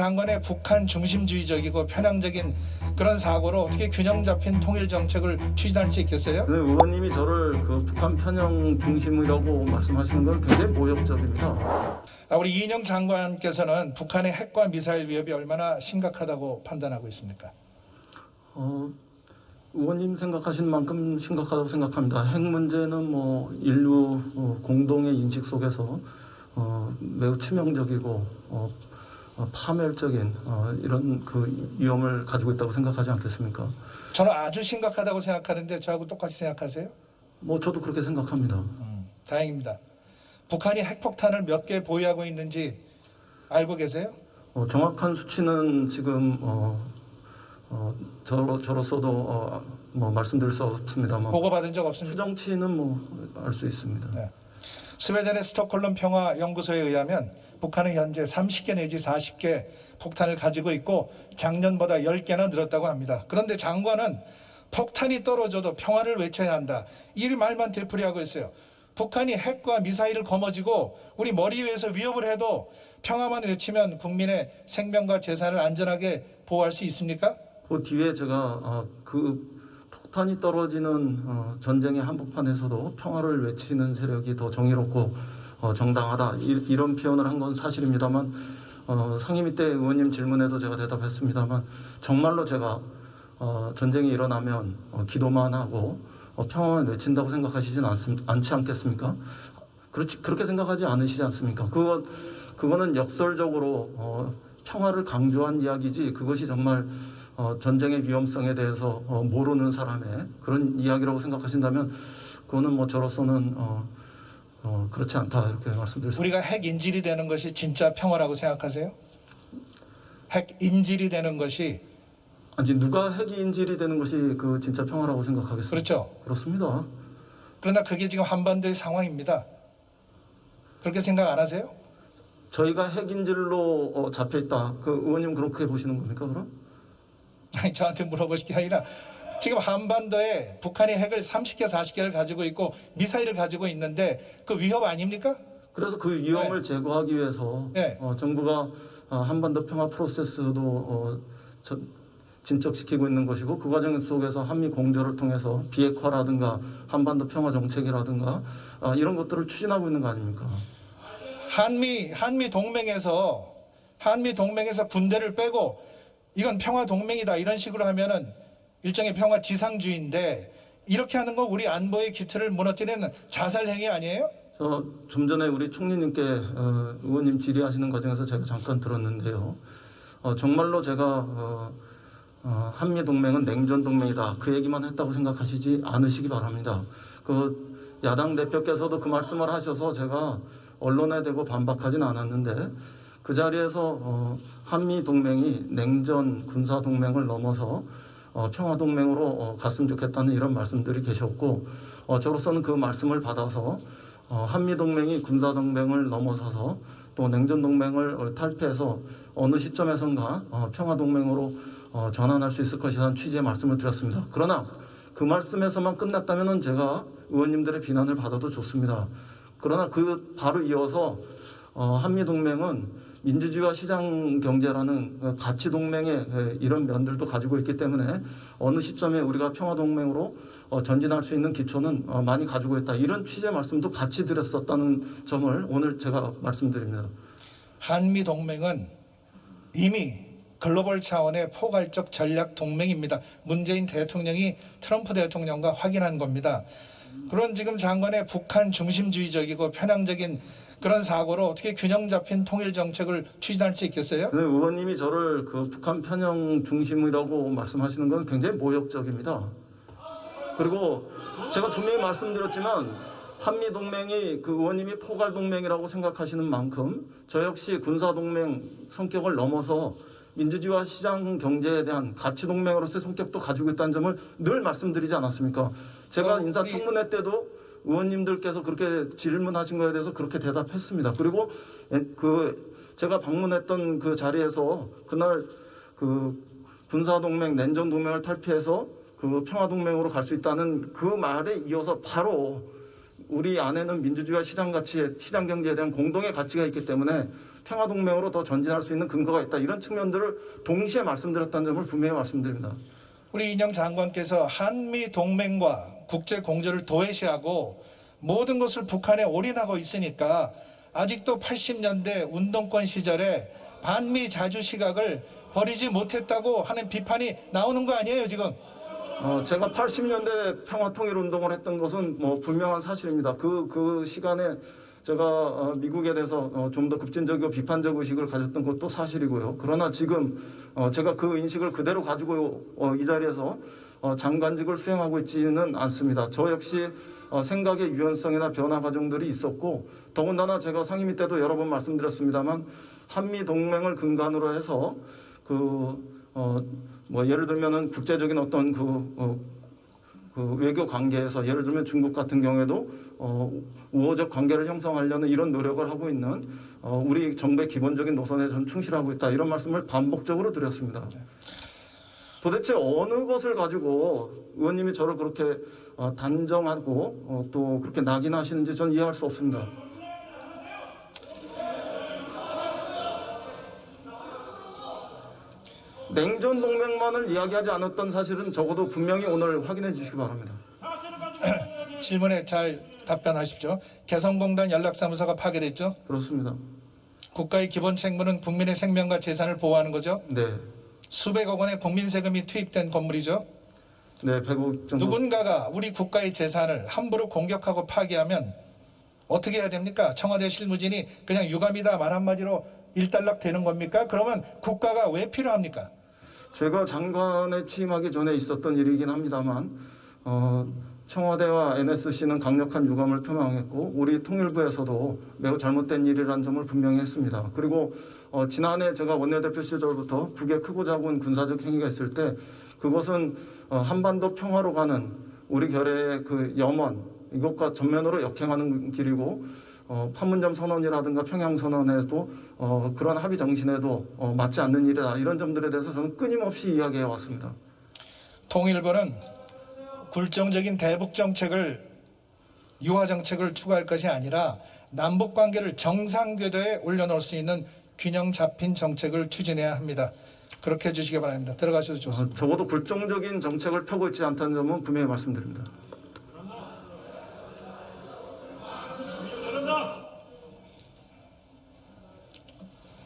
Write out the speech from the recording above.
장관의 북한 중심주의적이고 편향적인 그런 사고로 어떻게 균형 잡힌 통일 정책을 추진할 수 있겠어요? 그 의원님이 저를 그 북한 편향 중심이라고 말씀하시는 건 굉장히 모욕적입니다. 아, 우리 이인영 장관께서는 북한의 핵과 미사일 위협이 얼마나 심각하다고 판단하고 있습니까? 어, 의원님 생각하신 만큼 심각하다고 생각합니다. 핵 문제는 뭐 인류 어, 공동의 인식 속에서 어, 매우 치명적이고 어, 어, 파멸적인 어, 이런 그 위험을 가지고 있다고 생각하지 않겠습니까? 저는 아주 심각하다고 생각하는데 저하고 똑같이 생각하세요? 뭐 저도 그렇게 생각합니다. 음, 다행입니다. 북한이 핵폭탄을 몇 개 보유하고 있는지 알고 계세요? 어, 정확한 수치는 지금 어, 어, 저로, 저로서도 어, 뭐 말씀드릴 수 없습니다만 보고받은 적 없습니까? 추정치는 뭐 알 수 있습니다. 네. 스웨덴의 스톡홀름 평화 연구소에 의하면 북한은 현재 30개 내지 40개 폭탄을 가지고 있고 작년보다 10개나 늘었다고 합니다. 그런데 장관은 폭탄이 떨어져도 평화를 외쳐야 한다. 이 말만 되풀이하고 있어요. 북한이 핵과 미사일을 거머쥐고 우리 머리 위에서 위협을 해도 평화만 외치면 국민의 생명과 재산을 안전하게 보호할 수 있습니까? 그 뒤에 제가 어, 그 폭탄이 떨어지는 어, 전쟁의 한복판에서도 평화를 외치는 세력이 더 정의롭고 어, 정당하다 이, 이런 표현을 한 건 사실입니다만 어, 상임위 때 의원님 질문에도 제가 대답했습니다만 정말로 제가 어, 전쟁이 일어나면 어, 기도만 하고 어, 평화만 외친다고 생각하시진 않습, 않지 않겠습니까? 그렇지 그렇게 생각하지 않으시지 않습니까? 그거 그거는 역설적으로 어, 평화를 강조한 이야기지 그것이 정말 어, 전쟁의 위험성에 대해서 어, 모르는 사람의 그런 이야기라고 생각하신다면 그거는 뭐 저로서는 어, 어, 그렇지 않다 이렇게 말씀드렸습니다. 우리가 핵 인질이 되는 것이 진짜 평화라고 생각하세요? 핵 인질이 되는 것이 아니 누가 핵이 인질이 되는 것이 그 진짜 평화라고 생각하겠습니까? 그렇죠. 그렇습니다. 그러나 그게 지금 한반도의 상황입니다. 그렇게 생각 안 하세요? 저희가 핵 인질로 어, 잡혀 있다. 그 의원님 그렇게 보시는 겁니까 그럼? 아니 저한테 물어보실 게 아니라 지금 한반도에 북한이 핵을 30개, 40개를 가지고 있고 미사일을 가지고 있는데 그 위협 아닙니까? 그래서 그 위험을 제거하기 위해서 네. 어, 정부가 어, 한반도 평화 프로세스도 어, 저, 진척시키고 있는 것이고 그 과정 속에서 한미 공조를 통해서 비핵화라든가 한반도 평화 정책이라든가 아, 이런 것들을 추진하고 있는 거 아닙니까? 한미 한미 동맹에서 한미 동맹에서 군대를 빼고 이건 평화 동맹이다 이런 식으로 하면은 일종의 평화 지상주의인데 이렇게 하는 거 우리 안보의 기틀을 무너뜨리는 자살 행위 아니에요? 저좀 전에 우리 총리님께 어, 의원님 질의하시는 과정에서 제가 잠깐 들었는데요. 어, 정말로 제가 어, 어, 한미 동맹은 냉전 동맹이다 그 얘기만 했다고 생각하시지 않으시기 바랍니다. 그 야당 대표께서도 그 말씀을 하셔서 제가 언론에 대고 반박하진 않았는데 그 자리에서 어, 한미 동맹이 냉전 군사 동맹을 넘어서 어, 평화 동맹으로 어, 갔으면 좋겠다는 이런 말씀들이 계셨고 어, 저로서는 그 말씀을 받아서 어, 한미 동맹이 군사 동맹을 넘어서서 또 냉전 동맹을 어, 탈피해서 어느 시점에선가 어, 평화 동맹으로 어, 전환할 수 있을 것이라는 취지의 말씀을 드렸습니다. 그러나 그 말씀에서만 끝났다면은 제가 의원님들의 비난을 받아도 좋습니다. 그러나 그 바로 이어서 어, 한미 동맹은 민주주의와 시장 경제라는 어, 가치 동맹의 에, 이런 면들도 가지고 있기 때문에 어느 시점에 우리가 평화 동맹으로 어, 전진할 수 있는 기초는 어, 많이 가지고 있다. 이런 취지의 말씀도 같이 드렸었다는 점을 오늘 제가 말씀드립니다. 한미 동맹은 이미 글로벌 차원의 포괄적 전략 동맹입니다. 문재인 대통령이 트럼프 대통령과 확인한 겁니다. 그런 지금 장관의 북한 중심주의적이고 편향적인 그런 사고로 어떻게 균형 잡힌 통일 정책을 추진할 수 있겠어요? 근데 의원님이 저를 그 북한 편향 중심이라고 말씀하시는 건 굉장히 모욕적입니다. 그리고 제가 분명히 말씀드렸지만 한미 동맹이 그 의원님이 포괄 동맹이라고 생각하시는 만큼 저 역시 군사 동맹 성격을 넘어서 민주주의와 시장 경제에 대한 가치 동맹으로서의 성격도 가지고 있다는 점을 늘 말씀드리지 않았습니까? 제가 어, 인사청문회 때도 의원님들께서 그렇게 질문하신 거에 대해서 그렇게 대답했습니다. 그리고 에, 그 제가 방문했던 그 자리에서 그날 그 군사 동맹, 냉전 동맹을 탈피해서 그 평화 동맹으로 갈 수 있다는 그 말에 이어서 바로 우리 안에는 민주주의와 시장 가치에 시장 경제에 대한 공동의 가치가 있기 때문에 평화 동맹으로 더 전진할 수 있는 근거가 있다. 이런 측면들을 동시에 말씀드렸다는 점을 분명히 말씀드립니다. 우리 인영 장관께서 한미 동맹과 국제 공조를 도외시하고 모든 것을 북한에 올인하고 있으니까 아직도 80년대 운동권 시절에 반미 자주 시각을 버리지 못했다고 하는 비판이 나오는 거 아니에요 지금? 어, 제가 80년대 평화 통일 운동을 했던 것은 뭐 분명한 사실입니다. 그, 그 시간에 제가 어, 미국에 대해서 어, 좀더 급진적이고 비판적 의식을 가졌던 것도 사실이고요. 그러나 지금 어, 제가 그 인식을 그대로 가지고 어, 이 자리에서 어, 장관직을 수행하고 있지는 않습니다. 저 역시 어, 생각의 유연성이나 변화 과정들이 있었고 더군다나 제가 상임위 때도 여러 번 말씀드렸습니다만 한미 동맹을 근간으로 해서 그 어, 뭐 예를 들면은 국제적인 어떤 그, 어, 그 외교 관계에서 예를 들면 중국 같은 경우에도 어, 우호적 관계를 형성하려는 이런 노력을 하고 있는 어, 우리 정부의 기본적인 노선에 전 충실하고 있다 이런 말씀을 반복적으로 드렸습니다. 도대체 어느 것을 가지고 의원님이 저를 그렇게 어, 단정하고 어, 또 그렇게 낙인하시는지 전 이해할 수 없습니다. 냉전 동맹만을 이야기하지 않았던 사실은 적어도 분명히 오늘 확인해 주시기 바랍니다. 질문에 잘 답변하십시오. 개성공단 연락사무소가 파괴됐죠. 그렇습니다. 국가의 기본 책무는 국민의 생명과 재산을 보호하는 거죠. 네, 수백억 원의 국민 세금이 투입된 건물이죠. 네, 100억 정도. 누군가가 우리 국가의 재산을 함부로 공격하고 파괴하면 어떻게 해야 됩니까? 청와대 실무진이 그냥 유감이다 말 한마디로 일단락 되는 겁니까? 그러면 국가가 왜 필요합니까? 제가 장관에 취임하기 전에 있었던 일이긴 합니다만 어, 청와대와 NSC는 강력한 유감을 표명했고 우리 통일부에서도 매우 잘못된 일이라는 점을 분명히 했습니다. 그리고 어, 지난해 제가 원내대표 시절부터 국외 크고 작은 군사적 행위가 있을 때 그것은 어, 한반도 평화로 가는 우리 결의의 그 염원 이것과 전면으로 역행하는 길이고 어, 판문점 선언이라든가 평양 선언에도 어, 그런 합의 정신에도 어, 맞지 않는 일이다 이런 점들에 대해서 저는 끊임없이 이야기해 왔습니다. 통일부는 굴종적인 대북 정책을 유화 정책을 추구할 것이 아니라 남북 관계를 정상 궤도에 올려놓을 수 있는 균형 잡힌 정책을 추진해야 합니다. 그렇게 해주시기 바랍니다. 들어가셔도 좋습니다. 어, 적어도 굴종적인 정책을 펴고 있지 않다는 점은 분명히 말씀드립니다.